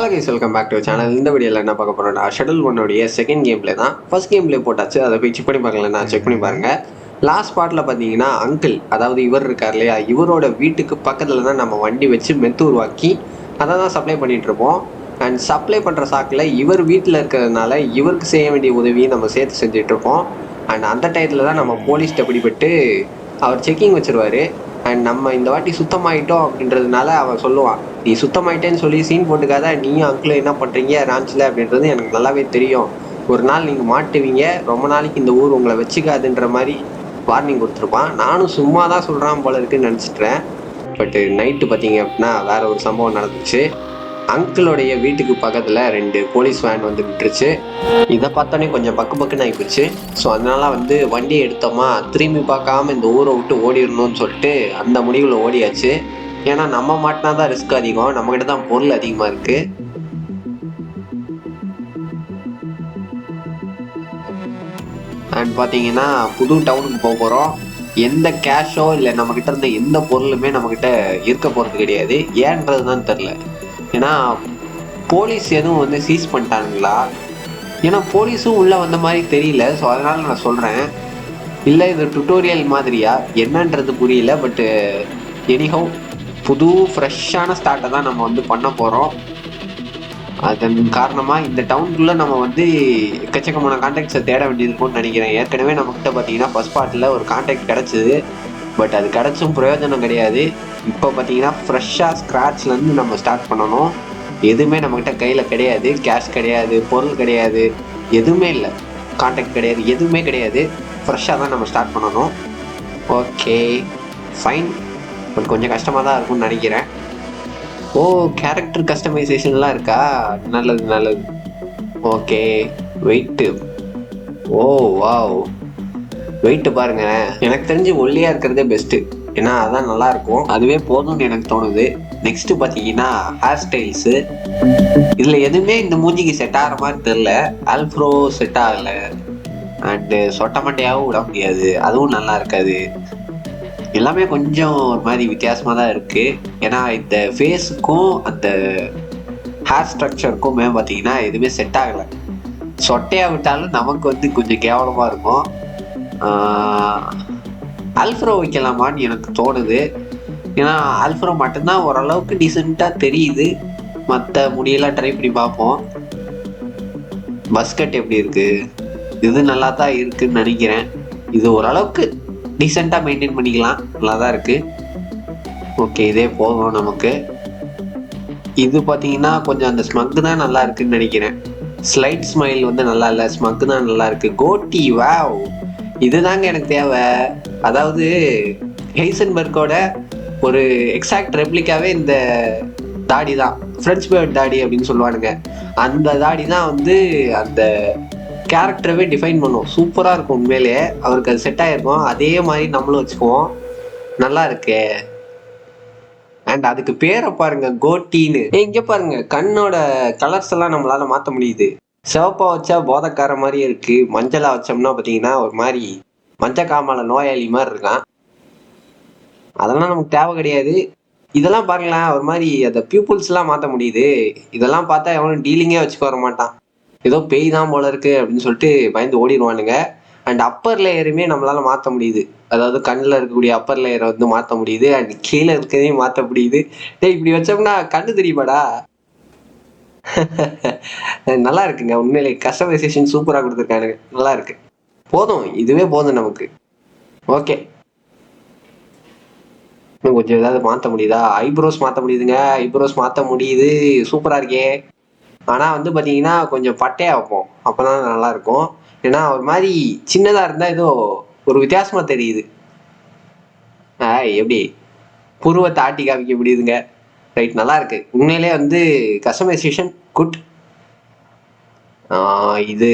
Hello guys welcome back to channel இந்த வீடியோவில் என்ன பார்க்க போறோம்னா ஷட்டில் ஒன்னுடைய செகண்ட் கேம்ல தான். ஃபர்ஸ்ட் கேம்லேயே போட்டாச்சு. அதை போய் செக் பண்ணி பார்க்கலன்னா செக் பண்ணி பாருங்கள் லாஸ்ட் பார்ட்டில் பார்த்தீங்கன்னா அங்கிள் அதாவது இவர் இருக்கார் இல்லையா? இவரோட வீட்டுக்கு பக்கத்தில் தான் நம்ம வண்டி வச்சு மெத்து உருவாக்கி அதை தான் சப்ளை பண்ணிகிட்ருப்போம் இருப்போம் அண்ட் சப்ளை பண்ணுற சாக்கில் இவர் வீட்டில் இருக்கிறதுனால இவருக்கு செய்ய வேண்டிய உதவியை நம்ம சேர்த்து செஞ்சுட்டு இருப்போம் அண்ட் அந்த டயத்தில் தான் நம்ம போலீஸ்கிட்ட பிடிபட்டு அவர் செக்கிங் வச்சுருவார். அண்ட் நம்ம இந்த வாட்டி சுத்தமாயிட்டோம் அப்படின்றதுனால அவர் சொல்லுவான் நீ சுத்தமாயிட்டேன்னு சொல்லி சீன் போட்டுக்காத நீயும் அங்கிளும் என்ன பண்ணுறீங்க ராஞ்சில் அப்படின்றது எனக்கு நல்லாவே தெரியும். ஒரு நாள் நீங்கள் மாட்டுவீங்க ரொம்ப நாளைக்கு இந்த ஊர் உங்களை வச்சுக்காதுன்ற மாதிரி வார்னிங் கொடுத்துருப்பான். நானும் சும்மா தான் சொல்கிறான் போல இருக்குன்னு நினச்சிட்டேன். பட்டு நைட்டு பார்த்தீங்க அப்படின்னா வேற ஒரு சம்பவம் நடந்துச்சு. அங்கிளுடைய வீட்டுக்கு பக்கத்தில் ரெண்டு போலீஸ் வேன் வந்து விட்டுருச்சு இதை பார்த்தோன்னே கொஞ்சம் பக்கு பக்குன்னு ஆகிப்போச்சு ஸோ அதனால வந்து வண்டியை எடுத்தோமா? திரும்பி பார்க்காம இந்த ஊரை விட்டு ஓடிடணும்னு சொல்லிட்டு அந்த முடிவில் ஓடியாச்சு. ஏன்னா நம்ம மாட்டினா தான் ரிஸ்க் அதிகம். நம்மக்கிட்ட தான் பொருள் அதிகமாக இருக்குது அண்ட் பார்த்தீங்கன்னா புது டவுனுக்கு போக போகிறோம் எந்த கேஷோ இல்லை நம்மக்கிட்ட இருந்த எந்த பொருளுமே நம்மக்கிட்ட இருக்க போகிறது கிடையாது. ஏன்றது தான் தெரில ஏன்னா போலீஸ் எதுவும் வந்து சீஸ் பண்ணிட்டாங்களா? ஏன்னா போலீஸும் உள்ளே வந்த மாதிரி தெரியல. ஸோ அதனால் நான் சொல்கிறேன் இல்லை இது டுட்டோரியல் மாதிரியா? என்னன்றது புரியல பட்டு எனிஹவ் புது ஃப்ரெஷ்ஷான ஸ்டார்ட்டை தான் நம்ம வந்து பண்ண போகிறோம் அதன் காரணமாக இந்த டவுனுக்குள்ளே நம்ம வந்து எக்கச்சக்கமான கான்டாக்ட்ஸை தேட வேண்டியிருக்கும்னு நினைக்கிறேன். ஏற்கனவே நம்மக்கிட்ட பார்த்தீங்கன்னா ஃபஸ்ட் பார்ட்டில் ஒரு கான்டாக்ட் கிடச்சிது. பட் அது கிடச்சும் பிரயோஜனம் கிடையாது. இப்போ பார்த்தீங்கன்னா ஃப்ரெஷ்ஷாக ஸ்க்ராட்ச்லேருந்து நம்ம ஸ்டார்ட் பண்ணணும். எதுவுமே நம்மக்கிட்ட கையில் கிடையாது. கேஷ் கிடையாது. பொருள் கிடையாது. எதுவுமே இல்லை. கான்டாக்ட் கிடையாது. எதுவுமே கிடையாது. ஃப்ரெஷ்ஷாக தான் நம்ம ஸ்டார்ட் பண்ணணும். ஓகே ஃபைன் பட் கொஞ்சம் கஷ்டமாக தான் இருக்கும்னு நினைக்கிறேன். ஓ கேரக்டர் கஸ்டமைசேஷன்லாம் இருக்கா? நல்லது நல்லது. Okay wait oh wow wait பாருங்க. எனக்கு தெரிஞ்சு ஒல்லியாக இருக்கிறதே பெஸ்ட்டு ஏன்னா அதான் நல்லா இருக்கும். அதுவே போதும்னு எனக்கு தோணுது. நெக்ஸ்ட் பார்த்தீங்கன்னா ஹேர் ஸ்டைல்ஸு இதில் எதுவுமே இந்த மூஞ்சிக்கு செட் ஆகிற மாதிரி தெரில ஆல்ஃப்ரோ செட் ஆகலை. அண்டு சொட்ட மண்டையாகவும் விட முடியாது. அதுவும் நல்லா இருக்காது. எல்லாமே கொஞ்சம் ஒரு மாதிரி வித்தியாசமாக தான் இருக்குது ஏன்னா இந்த ஃபேஸுக்கும் அந்த ஹேர் ஸ்ட்ரக்சருக்குமே பார்த்தீங்கன்னா எதுவுமே செட் ஆகலை. சொட்டையாக விட்டாலும் நமக்கு வந்து கொஞ்சம் கேவலமாக இருக்கும். அல்ஃப்ரோ வைக்கலாமான்னு எனக்கு தோணுது. ஏன்னா அல்ஃப்ரோ மட்டும்தான் ஓரளவுக்கு டீசெண்டாக தெரியுது. மற்ற முடியெல்லாம் ட்ரை பண்ணி பார்ப்போம். பஸ்கட் எப்படி இருக்குது இது நல்லா தான் இருக்குன்னு நினைக்கிறேன். இது ஓரளவுக்கு டீசெண்டாக மெயின்டைன் பண்ணிக்கலாம். நல்லா தான் இருக்குது ஓகே இதே போதும் நமக்கு. இது பார்த்தீங்கன்னா கொஞ்சம் அந்த ஸ்மக் தான் நல்லா இருக்குன்னு நினைக்கிறேன். ஸ்லைட் ஸ்மைல் வந்து நல்லா இல்லை. ஸ்மக் தான் நல்லா இருக்கு. கோட்டி வாவ் இதுதாங்க எனக்கு தேவை. அதாவது ஹெய்சன்பர்க்கோட ஒரு எக்ஸாக்ட் ரெப்ளிக்காவே இந்த தாடி தான் ஃப்ரெஞ்ச் பேர்ட் தாடி அப்படின்னு சொல்லுவானுங்க. அந்த தாடி தான் வந்து அந்த கேரக்டரவே டிஃபைன் பண்ணும். சூப்பராக இருக்கும் உண்மையிலே. அவருக்கு அது செட் ஆகிருக்கும் அதே மாதிரி நம்மளும் வச்சுக்குவோம். நல்லா இருக்கே. அண்ட் அதுக்கு பேரை பாருங்க கோட்டின்னு. ஏய், இங்க பாருங்க. கண்ணோட கலர்ஸ் எல்லாம் நம்மளால மாற்ற முடியுது. சிவப்பா வச்சா போதைக்கார மாதிரியே இருக்கு. மஞ்சளா வச்சோம்னா பாத்தீங்கன்னா ஒரு மாதிரி மஞ்ச காமால நோயாளி மாதிரி இருக்கான். அதெல்லாம் நமக்கு தேவை கிடையாது. இதெல்லாம் பாருங்களேன். ஒரு மாதிரி அந்த பியூப்புள்ஸ் எல்லாம் மாற்ற முடியுது. இதெல்லாம் பார்த்தா எவனும் டீலிங்கே வச்சுக்க வர மாட்டான். ஏதோ பேய் தான் போல இருக்கு அப்படின்னு சொல்லிட்டு பயந்து ஓடிடுவானுங்க. அண்ட் அப்பர் லேயருமே நம்மளால மாற்ற முடியுது. அதாவது கண்ணில் இருக்கக்கூடிய அப்பர் லேயரை வந்து மாற்ற முடியுது. அண்ட் கீழே இருக்கிறதையும் மாற்ற முடியுது. டேய் இப்படி வச்சோம்னா கண்ணு தெரியுமாடா? நல்லா இருக்குங்க. உண்மையிலே கஸ்டமைசேஷன் சூப்பராக கொடுத்துருக்கானுங்க. நல்லா இருக்கு. போதும். இதுவே போதும் நமக்கு. ஓகே இன்னும் கொஞ்சம் ஏதாவது மாற்ற முடியுதா? ஐப்ரோஸ் மாற்ற முடியுதுங்க. ஐப்ரோஸ் மாற்ற முடியுது. சூப்பராக இருக்கே. ஆனால் வந்து பார்த்தீங்கன்னா கொஞ்சம் பட்டையாக வைப்போம் அப்போ தான் நல்லா இருக்கும் ஏன்னா ஒரு மாதிரி சின்னதாக இருந்தால் ஏதோ ஒரு வித்தியாசமாக தெரியுது. ஆ எப்படி? புருவத்தை ஆட்டி காமிக்க முடியுதுங்க. ரைட் நல்லா இருக்கு உண்மையிலே வந்து கஸ்டமைசேஷன் குட் இது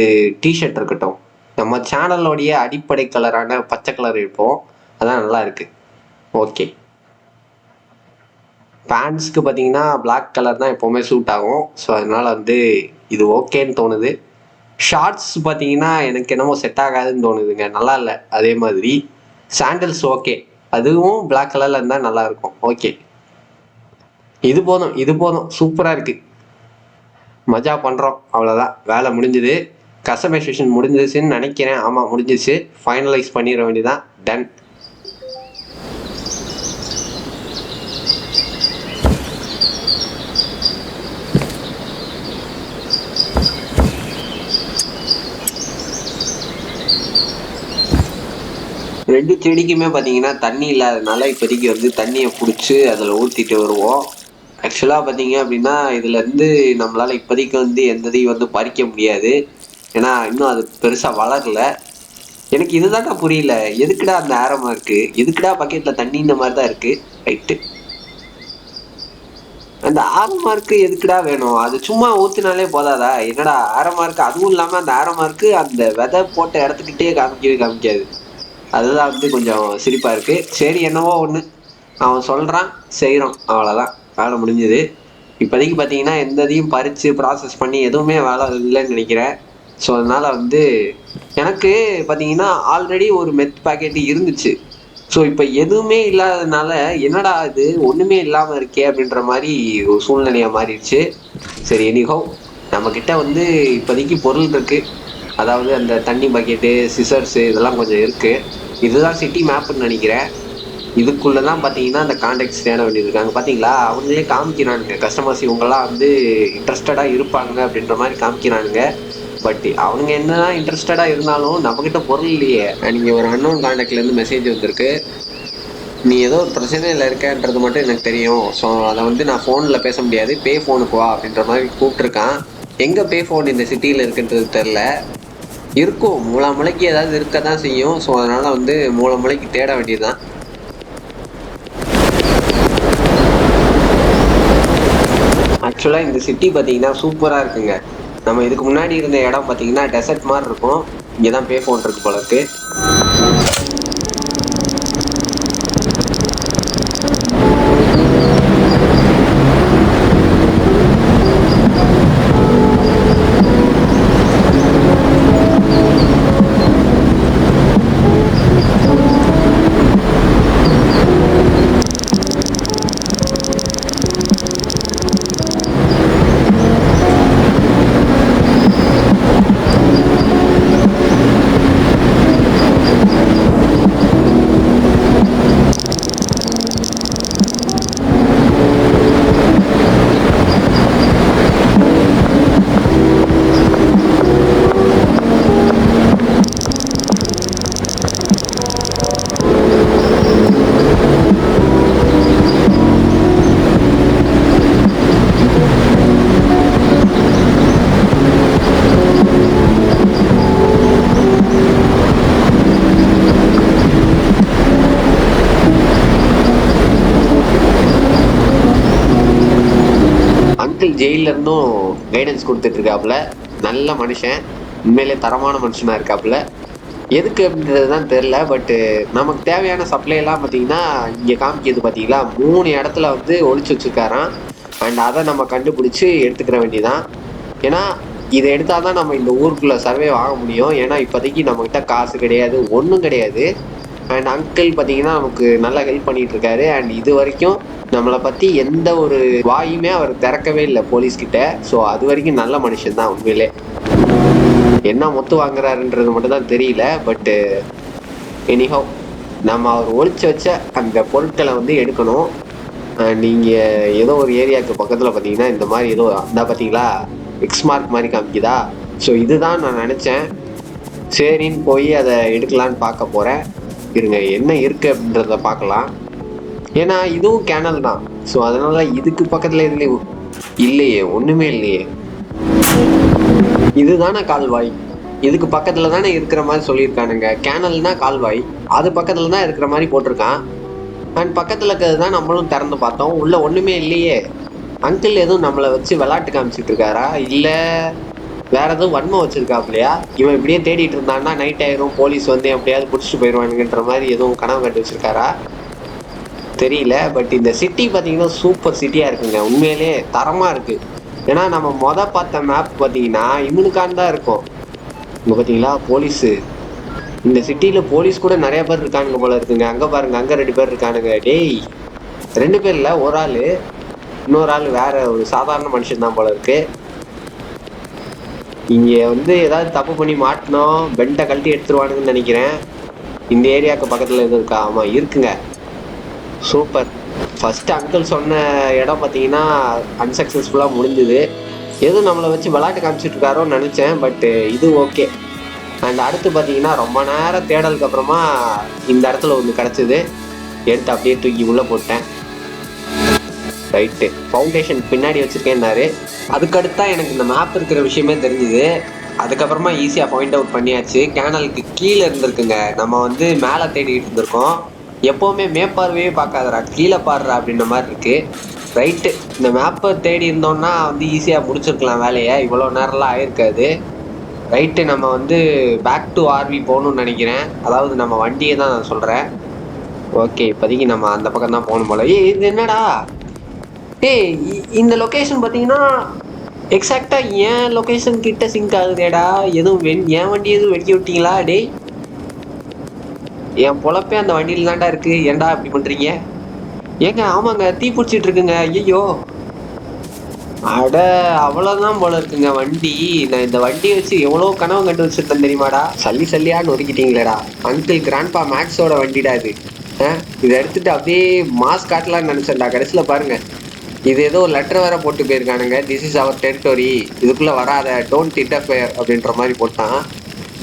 டிஷர்ட் இருக்கட்டும். நம்ம சேனலோடைய அடிப்படை கலரான பச்சை கலர் இருப்போம் அதான் நல்லா இருக்கு ஓகே பேண்ட்ஸ்க்கு பார்த்தீங்கன்னா பிளாக் கலர் தான் எப்போவுமே சூட் ஆகும். ஸோ அதனால் வந்து இது ஓகேன்னு தோணுது. ஷார்ட்ஸ் பார்த்தீங்கன்னா எனக்கு என்னமோ செட் ஆகாதுன்னு தோணுதுங்க. நல்லா இல்லை. அதே மாதிரி சாண்டல்ஸ் ஓகே அதுவும் பிளாக் கலரில் இருந்தால் நல்லா இருக்கும். ஓகே இது போதும் இது போதும். சூப்பராக இருக்குது மஜா பண்ணுறோம் அவ்வளோதான் வேலை முடிஞ்சுது. கஸ்டமைசேஷன் முடிஞ்சிச்சுன்னு நினைக்கிறேன். ஆமாம் முடிஞ்சிச்சு ஃபைனலைஸ் பண்ணிட வேண்டியதான் டன் ரெண்டு செடிக்குமே பார்த்தீங்கன்னா தண்ணி இல்லாதனால இப்போதைக்கு வந்து தண்ணியை பிடிச்சி அதில் ஊற்றிட்டு வருவோம். ஆக்சுவலாக பார்த்தீங்க அப்படின்னா இதுலேருந்து நம்மளால் இப்போதைக்கு வந்து எந்ததையும் வந்து பறிக்க முடியாது. ஏன்னா இன்னும் அது பெருசாக வளரல. எனக்கு இதுதான்டா புரியல. எதுக்குடா அந்த ஆரமாக இருக்கு? எதுக்குடா பக்கெட்டில் தண்ணி இந்த மாதிரி தான் இருக்கு? ரைட்டு அந்த ஆரமார்க்கு எதுக்குடா வேணும்? அது சும்மா ஊத்தினாலே போதாதா? என்னடா ஆரமார்க்கு அதுவும் இல்லாம அந்த ஆரமார்க்கு அந்த விதை போட்ட இடத்துக்கிட்டே காமிக்கவே காமிக்காது. அதுதான் வந்து கொஞ்சம் சிரிப்பா இருக்கு. சரி என்னவோ ஒண்ணு. அவன் சொல்றான் செய்யறோம். அவ்வளவுதான். வேலை முடிஞ்சது. இப்போதைக்கு பார்த்தீங்கன்னா எந்த இதையும் பறித்து ப்ராசஸ் பண்ணி எதுவுமே வேலை இல்லைன்னு நினைக்கிறேன். ஸோ அதனால் வந்து எனக்கு பார்த்தீங்கன்னா ஆல்ரெடி ஒரு மெத் பாக்கெட் இருந்துச்சு. ஸோ இப்போ எதுவுமே இல்லாததுனால என்னடா இது? ஒன்றுமே இல்லாமல் இருக்கே அப்படின்ற மாதிரி ஒரு சூழ்நிலையாக மாறிடுச்சு. சரி எனிஹோ நம்மக்கிட்ட வந்து இப்போதைக்கு பொருள் இருக்கு. அதாவது அந்த தண்ணி பக்கெட்டு சிசர்ஸு இதெல்லாம் கொஞ்சம் இருக்குது இதுதான் சிட்டி மேப்புன்னு நினைக்கிறேன். இதுக்குள்ளே தான் பார்த்தீங்கன்னா அந்த கான்டாக்ட்ஸ் தேட வேண்டியிருக்காங்க. பார்த்தீங்களா? அவங்களே காமிக்கிறானுங்க. கஸ்டமர்ஸ் இவங்கெல்லாம் வந்து இன்ட்ரெஸ்டடாக இருப்பாங்க அப்படின்ற மாதிரி காமிக்கிறானுங்க. பட் அவனுங்க என்னதான் இன்ட்ரெஸ்டடாக இருந்தாலும் நம்மக்கிட்ட பொருள் இல்லையே. நீங்கள் ஒரு அன்னோன் காண்டாக்ட்லேருந்து மெசேஜ் வந்திருக்கு. நீ ஏதோ ஒரு பிரச்சனையில் இருக்கன்றது மட்டும் எனக்கு தெரியும். ஸோ அதை வந்து நான் ஃபோனில் பேச முடியாது. பே ஃபோனுக்கு வா அப்படின்ற மாதிரி கூப்பிட்ருக்கான் எங்கே பே ஃபோன் இந்த சிட்டியில் இருக்குன்றது தெரில இருக்கும். மூலாமலைக்கு ஏதாவது இருக்க தான் செய்யும். ஸோ அதனால் வந்து மூலாமலைக்கு தேட வேண்டியதுதான். ஆக்சுவலாக இந்த சிட்டி பார்த்தீங்கன்னா சூப்பராக இருக்குங்க. நம்ம இதுக்கு முன்னாடி இருந்த இடம் பார்த்தீங்கன்னா டெசர்ட் மாதிரி இருக்கும். இங்கே தான் பே ஃபோன் இருக்கு போல ஜெயில இருந்தும் கைடன்ஸ் கொடுத்துட்டு இருக்காப்புல. நல்ல மனுஷன். உண்மையிலே தரமான மனுஷனா இருக்காப்புல. எதுக்கு அப்படின்றது தான் தெரில பட்டு நமக்கு தேவையான சப்ளை எல்லாம் பார்த்தீங்கன்னா இங்கே காமிக்கிறது பார்த்தீங்களா? மூணு இடத்துல வந்து ஒழிச்சு வச்சுருக்காராம். அண்ட் அதை நம்ம கண்டுபிடிச்சி எடுத்துக்கிற வேண்டியதான் ஏன்னா இதை எடுத்தால் தான் நம்ம இந்த ஊருக்குள்ளே சர்வே வாங்க முடியும். ஏன்னா இப்போதைக்கு நம்மக்கிட்ட காசு கிடையாது ஒன்றும் கிடையாது. அண்ட் அங்கிள் பார்த்தீங்கன்னா நமக்கு நல்லா ஹெல்ப் பண்ணிட்டு இருக்காரு அண்ட் இது வரைக்கும் நம்மளை பற்றி எந்த ஒரு வாயுமே அவர் திறக்கவே இல்லை போலீஸ்கிட்ட ஸோ அது வரைக்கும் நல்ல மனுஷன் தான் உண்மையிலே. என்ன மொத்து வாங்குறாருன்றது மட்டும் தான் தெரியல. பட்டு எனிஹோ நம்ம அவர் ஒழிச்சு வச்ச அந்த பொருட்களை வந்து எடுக்கணும். நீங்கள் ஏதோ ஒரு ஏரியாவுக்கு பக்கத்தில் பார்த்தீங்கன்னா இந்த மாதிரி ஏதோ அந்த பார்த்தீங்களா எக்ஸ் மார்க் மாதிரி காமிக்குதா? ஸோ இதுதான் நான் நினச்சேன். சரின்னு போய் அதை எடுக்கலான்னு பார்க்க போகிறேன் இருங்க என்ன இருக்குது அப்படின்றத பார்க்கலாம். ஏன்னா இதுவும் கேனல் தான். ஸோ அதனால இதுக்கு பக்கத்தில் இதுலேயே இல்லையே ஒன்றுமே இல்லையே. இதுதானே கால்வாய். இதுக்கு பக்கத்துல தானே இருக்கிற மாதிரி சொல்லியிருக்கானுங்க. கேனல்னா கால்வாய். அது பக்கத்துல தான் இருக்கிற மாதிரி போட்டிருக்கான். அண்ட் பக்கத்துல இருக்கிறது தான் நம்மளும் திறந்து பார்த்தோம். உள்ள ஒண்ணுமே இல்லையே. அங்கிள் எதுவும் நம்மளை வச்சு விளையாட்டு காமிச்சிட்டு இருக்காரா? இல்லை வேற எதுவும் வன்மம் வச்சிருக்காப்லையா? இவன் இப்படியே தேடிட்டு இருந்தான்னா நைட் ஆயிரும் போலீஸ் வந்து எப்படியாவது பிடிச்சிட்டு போயிடுவானுங்கன்ற மாதிரி எதுவும் கனவு கண்டு வச்சிருக்காரா? தெரியல பட் இந்த சிட்டி பார்த்தீங்கன்னா சூப்பர் சிட்டியாக இருக்குங்க. உண்மையிலே தரமாக இருக்கு. ஏன்னா நம்ம மொத பார்த்த மேப் பார்த்தீங்கன்னா இவனுக்கான் தான் இருக்கும். இங்கே பார்த்தீங்களா போலீஸு இந்த சிட்டியில் போலீஸ் கூட நிறைய பேர் இருக்கானுங்க போல இருக்குங்க. அங்கே பாருங்க அங்கே ரெண்டு பேர் இருக்கானுங்க. டேய் ரெண்டு பேரில் ஒரு ஆள் இன்னொரு ஆள் வேற ஒரு சாதாரண மனுஷன் தான் போல இருக்கு. இங்கே வந்து ஏதாவது தப்பு பண்ணி மாட்டினோம் பெண்டை கழட்டி எடுத்துருவானுங்கன்னு நினைக்கிறேன். இந்த ஏரியாவுக்கு பக்கத்தில் எதுவும் இருக்கா ஆமா இருக்குங்க. சூப்பர். ஃபர்ஸ்ட் அங்கிள் சொன்ன இடம் பார்த்தீங்கன்னா அன்சக்சஸ்ஃபுல்லாக முடிஞ்சுது. எதுவும் நம்மளை வச்சு விளையாட்டு காமிச்சிட்டு இருக்காரோன்னு நினச்சேன் பட்டு இது ஓகே அண்ட் அடுத்து பார்த்தீங்கன்னா ரொம்ப நேரம் தேடலுக்கு அப்புறமா இந்த இடத்துல ஒன்று கிடச்சிது. எடுத்து அப்படியே தூக்கி உள்ளே போட்டேன். ரைட்டு ஃபவுண்டேஷன் பின்னாடி வச்சுருக்கேன்னாரு. அதுக்கடுத்தா எனக்கு இந்த மேப் இருக்கிற விஷயமே தெரிஞ்சுது. அதுக்கப்புறமா ஈஸியாக பாயிண்ட் அவுட் பண்ணியாச்சு. கேனலுக்கு கீழே இருந்திருக்குங்க. நம்ம வந்து மேலே தேடிட்டு இருந்திருக்கோம். எப்போவுமே மேற்பார்வையே பார்க்காதரா கீழே பாடுறா அப்படின்ற மாதிரி இருக்கு. ரைட்டு இந்த மேப்பை தேடி இருந்தோம்னா வந்து ஈஸியாக முடிச்சிருக்கலாம் வேலையை. இவ்வளோ நேரம்லாம் ஆயிருக்காது. ரைட்டு நம்ம வந்து பேக் டு ஆர்வி போகணும்னு நினைக்கிறேன். அதாவது நம்ம வண்டியை தான் நான் சொல்கிறேன் ஓகே இப்போதைக்கு நம்ம அந்த பக்கம் தான் போகணும் போல. ஏய் இது என்னடா? டேய் இ- இந்த லொக்கேஷன் பார்த்தீங்கன்னா எக்ஸாக்டாக ஏன் லொக்கேஷன் கிட்ட சிங்க் ஆகுதேடா. எதுவும் வெண் என் வண்டி எதுவும் வெடிக்க விட்டீங்களா? டேய். என் பொழப்பே அந்த வண்டியில் தான்டா இருக்குது ஏன்டா இப்படி பண்ணுறீங்க ஏங்க ஆமாங்க தீ பிடிச்சிட்டு இருக்குங்க. ஐயோ அட அவ்வளோதான் போல இருக்குங்க வண்டி. நான் இந்த வண்டியை வச்சு எவ்வளோ கனவு கண்டு வச்சிருந்தேன் தெரியுமாடா? சல்லி சல்லியா நொறுக்கிட்டீங்களேடா அங்கிள் கிராண்ட்பா மேக்ஸோட வண்டிடா இது. ஆ, இதை எடுத்துட்டு அப்படியே மாஸ் காட்டலாம்னு நினச்சேன்டா. கடைசியில் பாருங்கள் இது ஏதோ ஒரு லெட்டர் வேற போட்டு போயிருக்கானுங்க. திஸ் இஸ் அவர் டெரிட்டோரி இதுக்குள்ள வராத. டோன்ட் இன்டர்ஃபியர் அப்படின்ற மாதிரி போட்டான்.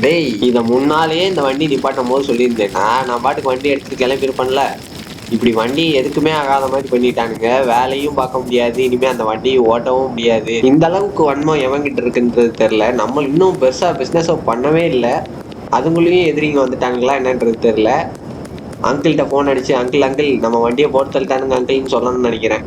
டேய் இதை முன்னாலேயே இந்த வண்டி நிப்பாட்டும் போது சொல்லியிருந்தேன்னா நான் பாட்டுக்கு வண்டி எடுத்துட்டு கிளம்பியிருப்பேன்ல. இப்படி வண்டி எதுக்குமே ஆகாத மாதிரி பண்ணிட்டானுங்க. வேலையும் பார்க்க முடியாது. இனிமே அந்த வண்டியை ஓட்டவும் முடியாது. இந்த அளவுக்கு வன்மம் எவங்கிட்ட இருக்குன்றது தெரில நம்ம இன்னும் பெருசாக பிஸ்னஸோ பண்ணவே இல்லை. அதுங்களையும் எதிரிங்க வந்துட்டாங்களா என்னன்றது தெரில அங்கிள்கிட்ட ஃபோன் அடிச்சு அங்கிள் அங்கிள் நம்ம வண்டியை போட்டு தள்ளிட்டானுங்க அங்கிள்னு சொல்லணும்னு நினைக்கிறேன்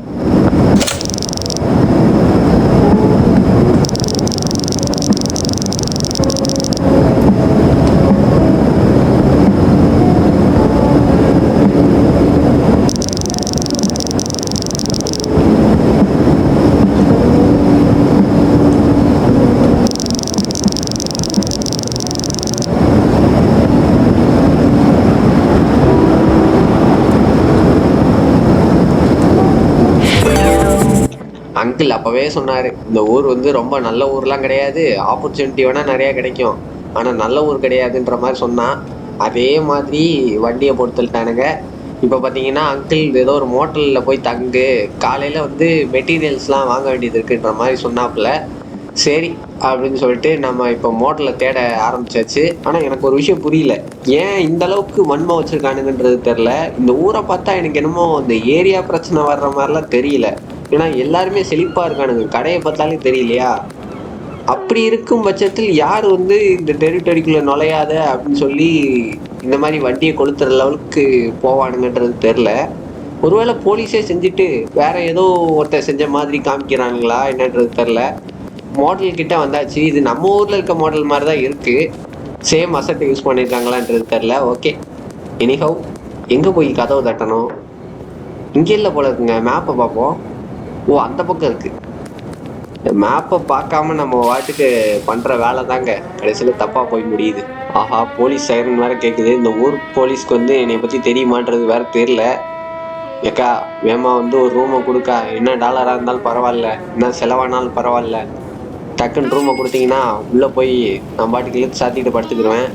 அங்கிள் அப்பவே சொன்னாரு இந்த ஊர் வந்து ரொம்ப நல்ல ஊர்லாம் கிடையாது ஆப்பர்ச்சுனிட்டி வேணா நிறைய கிடைக்கும். ஆனா நல்ல ஊர் கிடையாதுன்ற மாதிரி சொன்னான் அதே மாதிரி வண்டியை பொறுத்துட்டானுங்க இப்போ பார்த்தீங்கன்னா அங்கிள் ஏதோ ஒரு மோட்டலில் போய் தங்கு காலையில் வந்து மெட்டீரியல்ஸ்லாம் வாங்க வேண்டியது இருக்குன்ற மாதிரி சொன்னாப்புல. சரி அப்படின்னு சொல்லிட்டு நம்ம இப்போ மோட்டலில் தேட ஆரம்பிச்சாச்சு. ஆனால் எனக்கு ஒரு விஷயம் புரியல. ஏன் இந்த அளவுக்கு மண்மை வச்சிருக்கானுங்கன்றது தெரில இந்த ஊரை பார்த்தா எனக்கு என்னமோ இந்த ஏரியா பிரச்சனை வர்ற மாதிரிலாம் தெரியல. ஏன்னா எல்லாருமே செழிப்பாக இருக்கானுங்க. கடையை பார்த்தாலே தெரியலையா? அப்படி இருக்கும் பட்சத்தில் யார் வந்து இந்த டெரிட்டரிக்குள்ளே நுழையாத அப்படின்னு சொல்லி இந்த மாதிரி வண்டியை கொளுத்துற லெவலுக்கு போவானுங்கன்றது தெரில ஒருவேளை போலீஸே செஞ்சுட்டு வேற ஏதோ ஒருத்தர் செஞ்ச மாதிரி காமிக்கிறானுங்களா என்னன்றது தெரில மாடல் கிட்ட வந்தாச்சு. இது நம்ம ஊரில் இருக்க மாடல் மாதிரி தான் இருக்கு. சேம் அசட்டை யூஸ் பண்ணியிருக்காங்களான்றது தெரில ஓகே எனிஹவ் எங்கே போய் கதவு தட்டணும்? இங்கே இல்லை போல இருக்குங்க. மேப்பை பார்ப்போம். ஓ அந்த பக்கம் இருக்கு. மேப்பை பார்க்காம நம்ம வாட்டுக்கு பண்ற வேலை தாங்க. கடைசியில் தப்பா போய் முடியுது. ஆஹா போலீஸ் சைரன் வேற கேட்குது இந்த ஊர் போலீஸ்க்கு வந்து என்னை பத்தி தெரியுமான்றது வேற தெரியல. ஏக்கா வேமா வந்து ஒரு ரூமை கொடுக்கா. என்ன டாலராக இருந்தாலும் பரவாயில்ல. என்ன செலவானாலும் பரவாயில்ல. டக்குன்னு ரூமை கொடுத்தீங்கன்னா உள்ளே போய் நான் பாட்டுக்கு இழுத்து சாத்திட்டு படுத்துக்கிடுவேன்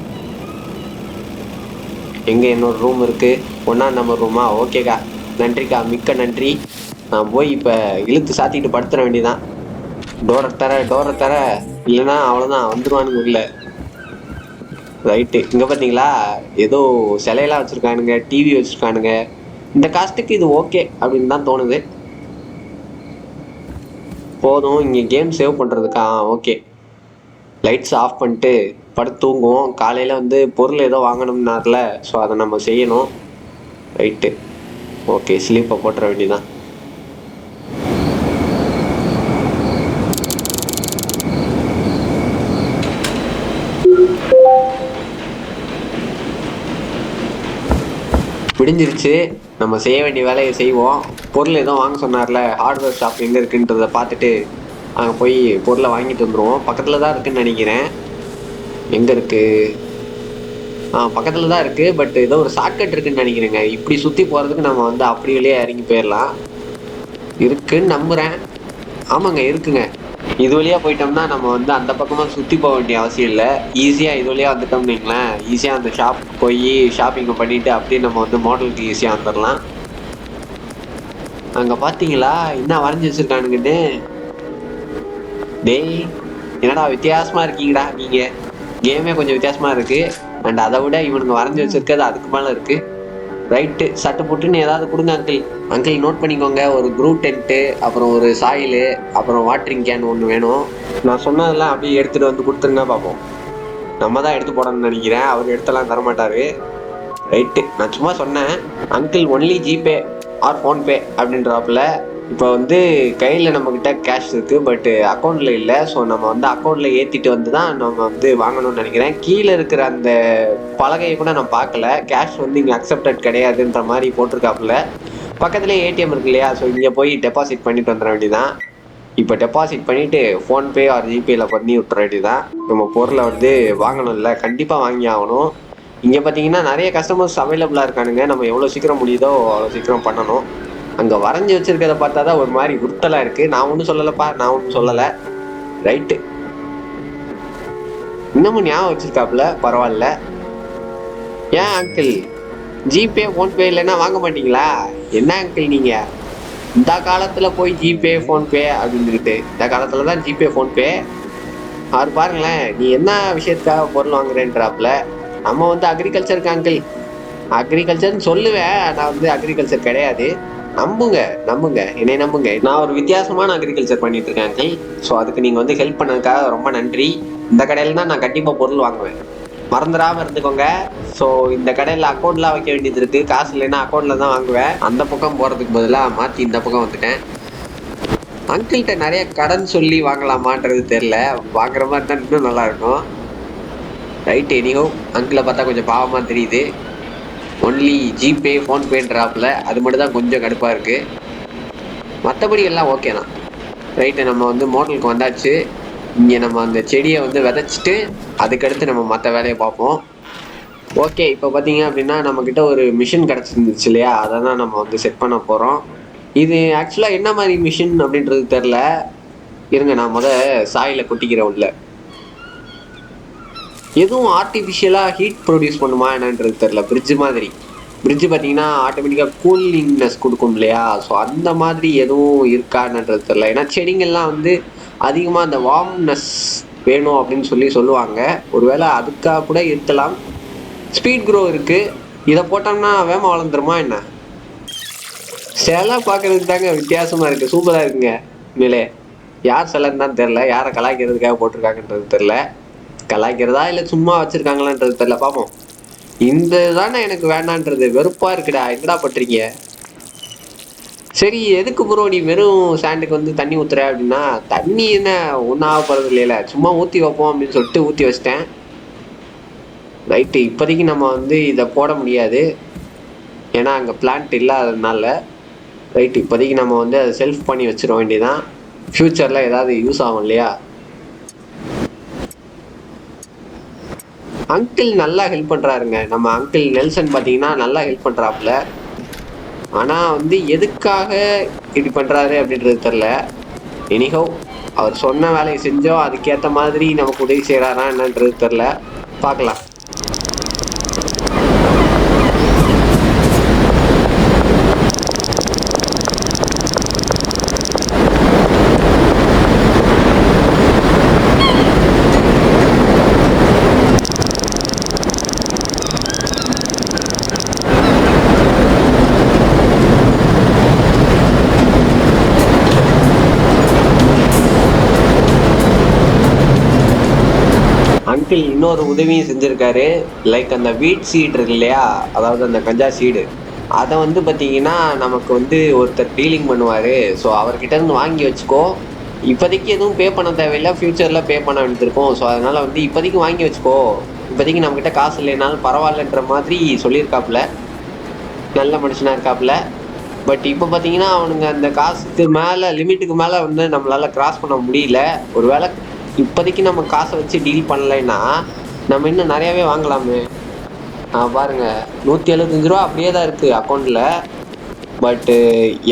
எங்கே இன்னொரு ரூம் இருக்குது ஒன்றா நம்பர் ரூமா ஓகேக்கா. நன்றிக்கா. மிக்க நன்றி. நான் போய் இப்போ இழுத்து சாத்திட்டு படுத்துற வேண்டியதான் டோரை தர டோரை தர. இல்லைன்னா அவ்வளோதான் வந்துருவானுங்க உள்ள. ரைட்டு இங்கே பார்த்தீங்களா ஏதோ சிலையெல்லாம் வச்சுருக்கானுங்க டிவி வச்சுருக்கானுங்க. இந்த காஸ்ட்டுக்கு இது ஓகே அப்படின்னு தான் தோணுது. போதும் இங்கே கேம் சேவ் பண்ணுறதுக்கா ஓகே லைட்ஸ் ஆஃப் பண்ணிட்டு படுத்து தூங்குவோம். காலையில் வந்து பொருள் ஏதோ வாங்கணும்னார்ல ஸோ அதை நம்ம செய்யணும். ரைட்டு ஓகே ஸ்லீப்பை போட்டுற வேண்டியதான் விடிஞ்சிருச்சு நம்ம செய்ய வேண்டிய வேலையை செய்வோம். பொருள் எதுவும் வாங்க சொன்னார்ல ஹார்ட்வேர் ஷாப் எங்கே இருக்குன்றத பார்த்துட்டு அங்கே போய் பொருளை வாங்கிட்டு வந்துடுவோம் பக்கத்தில் தான் இருக்குன்னு நினைக்கிறேன். எங்கே இருக்கு? ஆ பக்கத்தில் தான் இருக்குது பட் ஏதோ ஒரு ஷார்ட்கட் இருக்குன்னு நினைக்கிறேங்க. இப்படி சுற்றி போகிறதுக்கு நம்ம வந்து அப்படி வெளியே இறங்கி போயிடலாம் இருக்குன்னு நம்புகிறேன் ஆமாங்க இருக்குங்க. இது வழியா போயிட்டோம்னா நம்ம வந்து அந்த பக்கமா சுத்தி போக வேண்டிய அவசியம் இல்லை. ஈஸியா இது வழியா வந்துட்டோம்னு வைங்களேன். ஈஸியா அந்த ஷாப் போய் ஷாப்பிங் பண்ணிட்டு அப்படியே நம்ம வந்து மாடலுக்கு ஈஸியா வந்துடலாம் அங்க பாத்தீங்களா? என்ன வரைஞ்சி வச்சிருக்கானுங்கன்னு? டேய் என்னடா வித்தியாசமா இருக்கீங்கடா நீங்க? கேமே கொஞ்சம் வித்தியாசமா இருக்கு. அண்ட் அதை விட இவனுங்க வரைஞ்சி வச்சிருக்கிறது அதுக்கு மேல இருக்கு. ரைட்டு சட்டை போட்டுன்னு ஏதாவது கொடுங்க அங்கிள் அங்கிள் நோட் பண்ணிக்கோங்க. ஒரு க்ரூ டென்ட்டு அப்புறம் ஒரு சாயிலு அப்புறம் வாட்டரிங் கேன் ஒன்று வேணும். நான் சொன்னதெல்லாம் அப்படியே எடுத்துகிட்டு வந்து கொடுத்துருங்க பார்ப்போம் நம்ம தான் எடுத்து போடணும்னு நினைக்கிறேன். அவர் எடுத்தெல்லாம் தரமாட்டார். ரைட்டு நான் சும்மா சொன்னேன். Uncle only GPay or PhonePe அப்படின்றாப்புல. இப்போ வந்து கையில் நம்மக்கிட்ட கேஷ் இருக்குது பட்டு அக்கௌண்ட்டில் இல்லை. ஸோ நம்ம வந்து அக்கௌண்ட்டில் ஏற்றிட்டு வந்து தான் நம்ம வந்து வாங்கணும்னு நினைக்கிறேன். கீழே இருக்கிற அந்த பலகையை கூட நான் பார்க்கல. கேஷ் வந்து இங்கே அக்செப்டட் கிடையாதுன்ற மாதிரி போட்டிருக்காப்புல. பக்கத்துலேயே ஏடிஎம் இருக்கு இல்லையா? ஸோ இங்கே போய் டெபாசிட் பண்ணிட்டு வந்துட வேண்டியதான் இப்போ டெபாசிட் பண்ணிவிட்டு ஃபோன்பே ஆர் ஜிபேல பண்ணி விட்டுற வேண்டியதான் நம்ம பொருளை வந்து வாங்கணும்ல. கண்டிப்பாக வாங்கி ஆகணும். இங்கே பார்த்தீங்கன்னா நிறைய கஸ்டமர்ஸ் அவைலபிளாக இருக்கானுங்க. நம்ம எவ்வளோ சீக்கிரம் முடியுதோ அவ்வளோ சீக்கிரம் பண்ணணும். அங்கே வரைஞ்சி வச்சிருக்கிறத பார்த்தா தான் ஒரு மாதிரி உறுத்தலாக இருக்குது நான் ஒன்றும் சொல்லலைப்பா நான் ஒன்றும் சொல்லலை. ரைட்டு இன்னமும் ஞாபகம் வச்சிருக்காப்புல? பரவாயில்ல. ஏன் அங்கிள் ஜிபே ஃபோன்பே இல்லைன்னா வாங்க மாட்டீங்களா? என்ன அங்கிள் நீங்கள் இந்த காலத்தில் போய் ஜிபே ஃபோன்பே அப்படின்ட்டு இந்த காலத்தில் தான் ஜிபே ஃபோன்பே அவர் பாருங்களேன் நீ என்ன விஷயத்துக்காக பொருள் வாங்குறேன்றாப்புல? நம்ம வந்து அக்ரிகல்ச்சருக்கு அங்கிள் அக்ரிகல்ச்சர்னு சொல்லுவேன் நான் வந்து அக்ரிகல்ச்சர் கிடையாது. நம்புங்க நம்புங்க. என்னை நம்புங்க. நான் ஒரு வித்தியாசமான அக்ரிகல்ச்சர் பண்ணிட்டு இருக்கேன் அங்கிள் ஸோ அதுக்கு நீங்கள் வந்து ஹெல்ப் பண்ணதுக்காக ரொம்ப நன்றி. இந்த கடையில் தான் நான் கண்டிப்பாக பொருள் வாங்குவேன். மறந்துடாம இருந்துக்கோங்க. ஸோ இந்த கடையில் அக்கௌண்ட்லாம் வைக்க வேண்டியது இருக்கு. காசு இல்லைன்னா அக்கௌண்ட்ல தான் வாங்குவேன். அந்த பக்கம் போகிறதுக்கு பதிலாக மாற்றி இந்த பக்கம் வந்துட்டேன். அங்கிள்கிட்ட நிறைய கடன் சொல்லி வாங்கலாமான்றது தெரில வாங்குற மாதிரி தான் இன்னும் நல்லா இருக்கும். ரைட் எனியோ அங்கிளை பார்த்தா கொஞ்சம் பாவமாக தெரியுது. ஒன்லி ஜிபே ஃபோன்பேன்றாப்புல அது மட்டும் தான் கொஞ்சம் கடுப்பாக இருக்குது மற்றபடி எல்லாம் ஓகே தான். ரைட்டு நம்ம வந்து மோட்டலுக்கு வந்தாச்சு. இங்கே நம்ம அந்த செடியை வந்து விதைச்சிட்டு அதுக்கடுத்து நம்ம மற்ற வேலையை பார்ப்போம். ஓகே இப்போ பார்த்தீங்க அப்படின்னா நம்மக்கிட்ட ஒரு மிஷின் கிடச்சிருந்துச்சு இல்லையா? அதை தான் நம்ம வந்து செட் பண்ண போகிறோம் இது ஆக்சுவலாக என்ன மாதிரி மிஷின் அப்படின்றது தெரில இருங்க நான் முத சாயில கொட்டிக்கிறேன் உள்ள. எதுவும் ஆர்டிஃபிஷியலாக ஹீட் ப்ரொடியூஸ் பண்ணுமா என்னன்றது தெரில பிரிட்ஜ் மாதிரி. பிரிட்ஜ் பார்த்தீங்கன்னா ஆட்டோமேட்டிக்காக கூலிங்னஸ் கொடுக்கும் இல்லையா? ஸோ அந்த மாதிரி எதுவும் இருக்கான்றது தெரில ஏன்னா செடிங்கள்லாம் வந்து அதிகமாக அந்த வார்ம்னஸ் வேணும் அப்படின்னு சொல்லி சொல்லுவாங்க. ஒருவேளை அதுக்காக கூட இருக்கலாம். ஸ்பீட் க்ரோ இருக்குது இதை போட்டோம்னா வேமா வளர்ந்துருமா என்ன? சிலை பார்க்கறதுக்கு தாங்க வித்தியாசமாக இருக்குது சூப்பராக இருக்குங்க. உண்மையிலே. யார் சிலைன்னு தான் தெரில யாரை கலாய்க்கிறதுக்காக போட்டிருக்காங்கன்றது தெரில கலாய்க்கிறதா இல்லை சும்மா வச்சிருக்காங்களான்றது தெரியல பார்ப்போம் இந்த தானே எனக்கு வேண்டான்றது வெறுப்பாக இருக்குடா என்னடா பண்றீங்க? சரி எதுக்கு ப்ரோ நீ வெறும் சாண்டுக்கு வந்து தண்ணி ஊத்துற அப்படின்னா தண்ணி என்ன ஒன்றும் ஆக போகிறது இல்லையில சும்மா ஊற்றி வைப்போம் அப்படின்னு சொல்லிட்டு ஊற்றி வச்சிட்டேன். ரைட்டு இப்போதைக்கு நம்ம வந்து இதை போட முடியாது. ஏன்னா அங்கே பிளான்ட் இல்லாததுனால ரைட் இப்போதைக்கு நம்ம வந்து அதை செல்ஃப் பண்ணி வச்சிட வேண்டியதான் ஃப்யூச்சரில் ஏதாவது யூஸ் ஆகும் இல்லையா? அங்கிள் நல்லா ஹெல்ப் பண்ணுறாருங்க நம்ம அங்கிள் நெல்சன் பார்த்தீங்கன்னா நல்லா ஹெல்ப் பண்ணுறாப்புல ஆனால் வந்து எதுக்காக இப்படி பண்ணுறாரு அப்படின்றது தெரில எனிஹோ அவர் சொன்ன வேலையை செஞ்சோம் அதுக்கேற்ற மாதிரி நமக்கு உதவி செய்கிறாரா என்னன்றது தெரில பார்க்கலாம். அங்கிள் இன்னொரு உதவியும் செஞ்சுருக்காரு. லைக் அந்த வீட் சீட் இருக்கு இல்லையா? அதாவது அந்த கஞ்சா சீடு அதை வந்து பார்த்தீங்கன்னா நமக்கு வந்து ஒருத்தர் டீலிங் பண்ணுவார். ஸோ அவர்கிட்ட இருந்து வாங்கி வச்சுக்கோ. இப்போதைக்கு எதுவும் பே பண்ண தேவையில்லை. ஃப்யூச்சரில் பே பண்ண வேண்டியிருக்கும். ஸோ அதனால் வந்து இப்போதைக்கு வாங்கி வச்சுக்கோ. இப்போதைக்கு நம்மக்கிட்ட காசு இல்லைனாலும் பரவாயில்லன்ற மாதிரி சொல்லியிருக்காப்புல. நல்ல மனுஷனாக இருக்காப்புல. பட் இப்போ பார்த்தீங்கன்னா அவனுங்க அந்த காசுக்கு மேலே லிமிட்டுக்கு மேலே வந்து நம்மளால் கிராஸ் பண்ண முடியல. ஒருவேளை இப்போதைக்கு நம்ம காசை வச்சு டீல் பண்ணலைன்னா நம்ம இன்னும் நிறையாவே வாங்கலாமே. பாருங்க. நூற்றி எழுபத்தஞ்சு ரூபா அப்படியே தான் இருக்குது அக்கௌண்ட்டில் பட்டு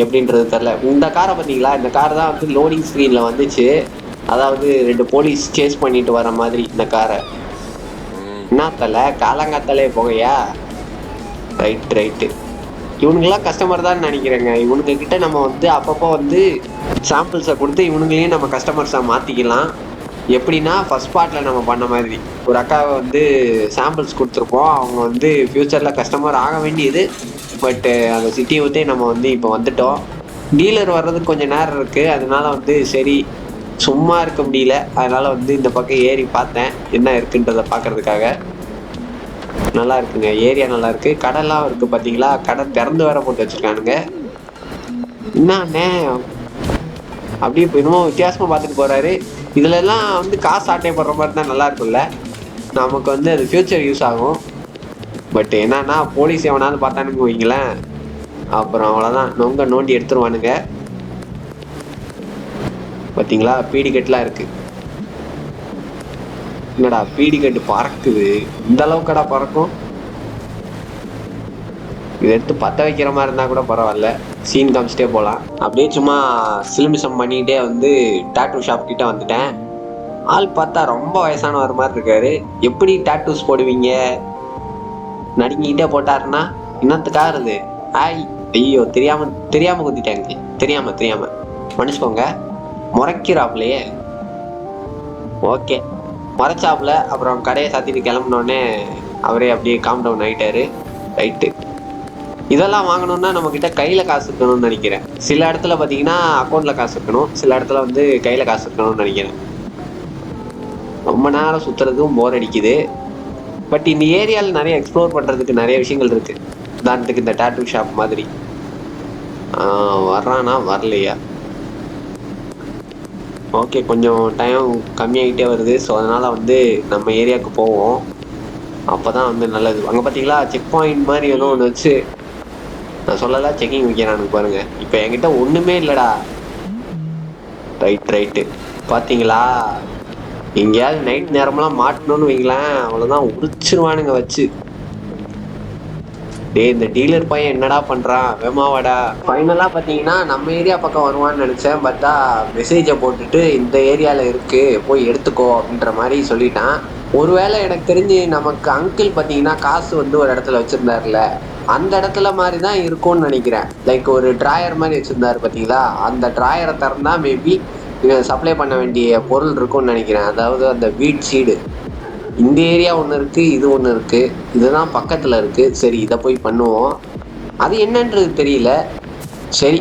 எப்படின்றது தெரில இந்த காரை பார்த்தீங்களா? இந்த கார் தான் வந்து லோடிங் ஸ்க்ரீனில் வந்துச்சு. அதாவது ரெண்டு போலீஸ் சேஸ் பண்ணிட்டு வர மாதிரி இந்த காரை என்ன தலை? காலங்காத்தாலே போகையா? ரைட் ரைட்டு இவனுங்கெல்லாம் கஸ்டமர் தான் நினைக்கிறேங்க. இவனுங்க கிட்ட நம்ம வந்து அப்பப்போ வந்து சாம்பிள்ஸை கொடுத்து இவனுங்களையும் நம்ம கஸ்டமர்ஸாக மாற்றிக்கலாம் எப்படின்னா ஃபர்ஸ்ட் பார்ட்டில் நம்ம பண்ண மாதிரி. ஒரு அக்காவை வந்து சாம்பிள்ஸ் கொடுத்துருப்போம் அவங்க வந்து ஃப்யூச்சரில் கஸ்டமர் ஆக வேண்டியது. பட்டு அந்த சிட்டியை விட்டே நம்ம வந்து இப்போ வந்துட்டோம். டீலர் வர்றதுக்கு கொஞ்சம் நேரம் இருக்குது அதனால வந்து சரி சும்மா இருக்க முடியல. அதனால வந்து இந்த பக்கம் ஏறி பார்த்தேன். என்ன இருக்குன்றதை பார்க்கறதுக்காக. நல்லா இருக்குங்க. ஏரியா நல்லா இருக்கு. கடைலாம் இருக்கு பார்த்தீங்களா கடை திறந்து வேற போட்டு வச்சிருக்கானுங்க. என்னண்ணே அப்படியே இப்போ இன்னமும் வித்தியாசமா பார்த்துட்டு போறாரு. இதுல எல்லாம் வந்து காசு ஆட்டை போடுற மாதிரி தான் நல்லா இருக்கும்ல. நமக்கு வந்து அது ஃபியூச்சர் யூஸ் ஆகும். பட் என்னன்னா போலீஸ் எவனாவது பார்த்தானுங்க வைங்களேன். அப்புறம் அவ்வளோதான் நொங்க நோண்டி எடுத்துருவானுங்க. பார்த்தீங்களா பீடிக்கெட்லாம் இருக்குது இருக்கு. என்னடா பீடிக்கெட்டு பறக்குது. இந்த அளவுக்கடா பறக்கும். இதை எடுத்து பற்ற வைக்கிற மாதிரி இருந்தால் கூட பரவாயில்ல. சீன் காமிச்சிட்டே போகலாம் அப்படியே சும்மா சிலுமிசம் பண்ணிக்கிட்டே வந்து டாட்டூ ஷாப் கிட்ட வந்துட்டேன். ஆள் பார்த்தா ரொம்ப வயசானவர் மாதிரி இருக்காரு. எப்படி டாட்டூஸ் போடுவீங்க? நடுங்கிக்கிட்டே போட்டாருன்னா இன்னத்துக்கா இருது ஆய் ஐயோ தெரியாம தெரியாம குத்திட்டாங்க. தெரியாம தெரியாம. மன்னிச்சுக்கோங்க முறைக்கிறாப்லையே. ஓகே. மறைச்சாப்புல அப்புறம் கடையை சாத்திட்டு கிளம்புனோடனே அவரே அப்படியே காம் டவுன் ஆகிட்டாரு ரைட்டு இதெல்லாம் வாங்கணும்னா நம்ம கிட்ட கையில காசு இருக்கணும்னு நினைக்கிறேன். சில இடத்துல பாத்தீங்கன்னா அக்கௌண்ட்ல காசு இருக்கணும். சில இடத்துல வந்து கையில காசு இருக்கணும்னு நினைக்கிறேன். ரொம்ப நேரம் சுத்துறதும் போர் அடிக்குது. பட் இந்த ஏரியாவில் நிறைய எக்ஸ்ப்ளோர் பண்றதுக்கு நிறைய விஷயங்கள் இருக்கு. உதாரணத்துக்கு இந்த டாட்டூ ஷாப் மாதிரி. வர்றானா? வரலையா? ஓகே கொஞ்சம் டைம் கம்மியாகிட்டே வருது. ஸோ அதனால் வந்து நம்ம ஏரியாவுக்கு போவோம். அப்போ தான் வந்து நல்லது. அங்கே பார்த்தீங்களா செக் பாயிண்ட் மாதிரி ஏதோ ஒன்று வச்சு நான் சொல்லலாம் செக்கிங் வைக்கிறானுங்க பாருங்க. இப்போ என்கிட்ட ஒன்றுமே இல்லைடா. ரைட் ரைட்டு பார்த்தீங்களா எங்கேயாவது நைட் நேரமெல்லாம் மாட்டணும்னு வைங்களேன் அவ்வளோதான் உரிச்சிருவானுங்க வச்சு. டேய் இந்த டீலர் பையன் என்னடா பண்ணுறான் வேமாவாடா. ஃபைனலாக பார்த்தீங்கன்னா நம்ம ஏரியா பக்கம் வருவான்னு நினச்சேன் பார்த்தா மெசேஜை போட்டுட்டு இந்த ஏரியாவில் இருக்குது போய் எடுத்துக்கோ அப்படின்ற மாதிரி சொல்லிட்டான். ஒருவேளை எனக்கு தெரிஞ்சு நமக்கு அங்கிள் பார்த்தீங்கன்னா காசு வந்து ஒரு இடத்துல வச்சுருந்தாருல அந்த இடத்துல மாதிரி தான் இருக்கும்னு நினைக்கிறேன். லைக் ஒரு ட்ராயர் மாதிரி வச்சுருந்தாரு பார்த்தீங்களா அந்த ட்ராயரை திறந்தா மேபி சப்ளை பண்ண வேண்டிய பொருள் இருக்கும்னு நினைக்கிறேன். அதாவது அந்த வீட் சீடு இந்த ஏரியா ஒன்று இருக்குது இது ஒன்று இருக்குது இதுதான் பக்கத்தில் இருக்குது சரி இதை போய் பண்ணுவோம். அது என்னன்றது தெரியல. சரி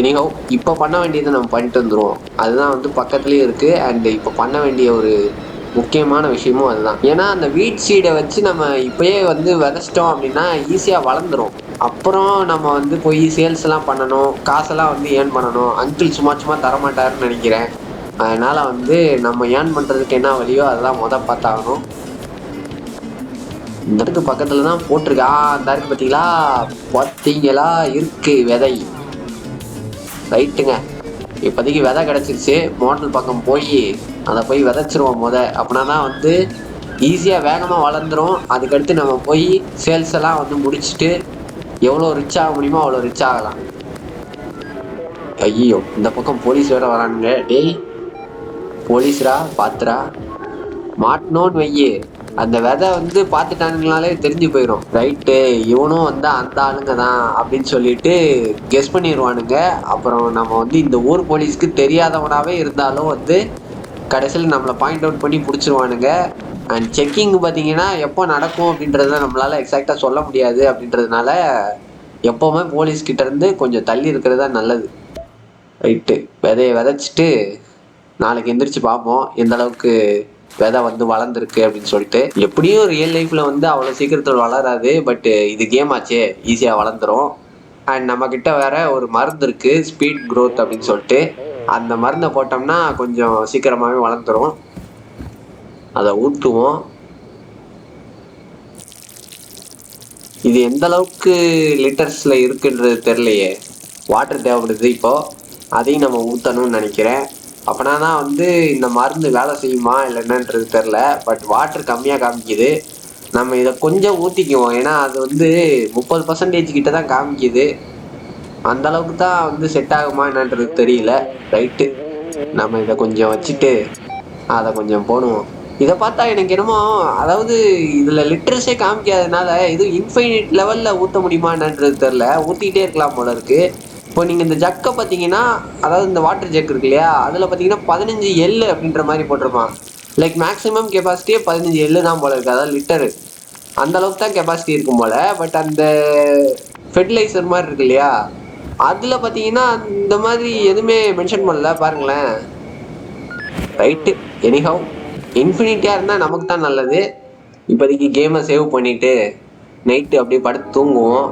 எனிஹோ இப்போ பண்ண வேண்டியதை நம்ம பண்ணிட்டு வந்துடுவோம் அதுதான் வந்து பக்கத்துலேயே இருக்குது அண்ட் இப்போ பண்ண வேண்டிய ஒரு முக்கியமான விஷயமும் அதுதான். ஏன்னா அந்த வீட் சீடை வச்சு நம்ம இப்பயே வந்து விதைச்சிட்டோம் அப்படின்னா ஈஸியாக வளர்ந்துரும். அப்புறம் நம்ம வந்து போய் சேல்ஸ் எல்லாம் பண்ணணும் காசெல்லாம் வந்து ஏர்ன் பண்ணணும். அங்கிள் சும்மா சும்மா தரமாட்டாருன்னு நினைக்கிறேன். அதனால் வந்து நம்ம ஏர்ன் பண்ணுறதுக்கு என்ன வழியோ அதெல்லாம் மொதல் பார்த்தாகணும். இந்த இடத்துக்கு பக்கத்தில் தான் போட்டிருக்கு. ஆ அந்த இருக்கு பார்த்தீங்களா பார்த்தீங்களா இருக்கு விதை. ரைட்டுங்க. இப்போதைக்கு விதை கிடச்சிருச்சு. மோட்டல் பக்கம் போய் அதை போய் விதைச்சிருவோம் முத. அப்படின்னா தான் வந்து ஈஸியாக வேகமாக வளர்ந்துரும். அதுக்கடுத்து நம்ம போய் சேல்ஸ் எல்லாம் வந்து முடிச்சுட்டு எவ்வளோ ரிச் ஆக முடியுமோ அவ்வளோ ரிச் ஆகலாம். ஐயோ இந்த பக்கம் போலீஸ் வேற வரானுங்க. டேய் போலீஸ்ரா பாத்துரா மாட்டினோன்னு வையே. அந்த விதை வந்து பார்த்துட்டாங்கனாலே தெரிஞ்சு போயிடும் ரைட்டு இவனும் வந்து அந்த ஆளுங்க தான் அப்படின்னு சொல்லிட்டு கெஸ் பண்ணிடுவானுங்க அப்புறம் நம்ம வந்து இந்த ஊர் போலீஸ்க்கு தெரியாதவனாகவே இருந்தாலும் வந்து கடைசியில் நம்மளை பாயிண்ட் அவுட் பண்ணி பிடிச்சிருவானுங்க. அண்ட் செக்கிங் பார்த்தீங்கன்னா எப்போ நடக்கும் அப்படின்றத நம்மளால எக்ஸாக்டாக சொல்ல முடியாது அப்படின்றதுனால எப்போவுமே போலீஸ்கிட்ட இருந்து கொஞ்சம் தள்ளி இருக்கிறது தான் நல்லது. ரைட்டு விதையை விதைச்சிட்டு நாளைக்கு எந்திரிச்சு பார்ப்போம் எந்த அளவுக்கு விதை வந்து வளர்ந்துருக்கு அப்படின்னு சொல்லிட்டு. எப்படியும் ரியல் லைஃப்பில் வந்து அவ்வளோ சீக்கிரத்தில் வளராது பட் இது கேம் ஆச்சே ஈஸியாக வளர்ந்துரும். அண்ட் நம்மக்கிட்ட வேற ஒரு மருந்து இருக்குது ஸ்பீட் க்ரோத் அப்படின்னு சொல்லிட்டு. அந்த மருந்தை போட்டோம்னா கொஞ்சம் சீக்கிரமாகவே வளர்ந்துடும் அதை ஊற்றுவோம் இது எந்த அளவுக்கு லிட்டர்ஸில் இருக்குன்றது தெரியலையே. வாட்டர் தேவைப்படுது இப்போ. அதையும் நம்ம ஊற்றணும்னு நினைக்கிறேன். அப்பனா தான் வந்து இந்த மருந்து வேலை செய்யுமா இல்லை என்னன்றது தெரில பட் வாட்டர் கம்மியாக காமிக்குது. நம்ம இதை கொஞ்சம் ஊற்றிக்குவோம் ஏன்னா அது வந்து முப்பது பர்சன்டேஜ் கிட்ட தான் காமிக்குது. அந்த அளவுக்கு தான் வந்து செட் ஆகுமா என்னன்றது தெரியல. ரைட்டு நம்ம இதை கொஞ்சம் வச்சுட்டு அதை கொஞ்சம் போடுவோம். இதை பார்த்தா எனக்கு என்னமோ அதாவது இதில் லிட்டர்ஸே காமிக்காதனால இது இன்ஃபைனிட் லெவலில் ஊற்ற முடியுமான்றது தெரில ஊற்றிக்கிட்டே இருக்கலாம் போல இருக்கு. இப்போ நீங்கள் இந்த ஜக்கை பார்த்தீங்கன்னா அதாவது இந்த வாட்டர் ஜக் இருக்கு இல்லையா அதில் பார்த்தீங்கன்னா பதினஞ்சு எல் அப்படின்ற மாதிரி போட்டிருப்பான். லைக் மேக்ஸிமம் கெப்பாசிட்டியே பதினஞ்சு எள்ளு தான் போல இருக்குது அதாவது லிட்டரு அந்த அளவுக்கு தான் கெப்பாசிட்டி இருக்கும் போல. பட் அந்த ஃபெர்டிலைசர் மாதிரி இருக்கு இல்லையா அதில் பார்த்தீங்கன்னா இந்த மாதிரி எதுவுமே மென்ஷன் பண்ணல பாருங்களேன். ரைட்டு எனிஹவ் இன்ஃபினிட்டியாக இருந்தால் நமக்கு தான் நல்லது. இப்போதைக்கு கேமை சேவ் பண்ணிட்டு நைட்டு அப்படியே படுத்து தூங்குவோம்.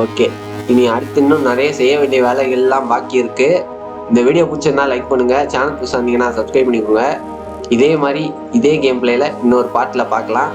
ஓகே இனி அடுத்து இன்னும் நிறைய செய்ய வேண்டிய வேலைகள்லாம் பாக்கி இருக்கு. இந்த வீடியோ பிடிச்சிருந்தா லைக் பண்ணுங்க. சேனல் புதுசாக இருந்தீங்கன்னா சப்ஸ்கிரைப் பண்ணிக்கோங்க. இதே மாதிரி இதே கேம் பிளேல இன்னொரு பாட்டில் பார்க்கலாம்.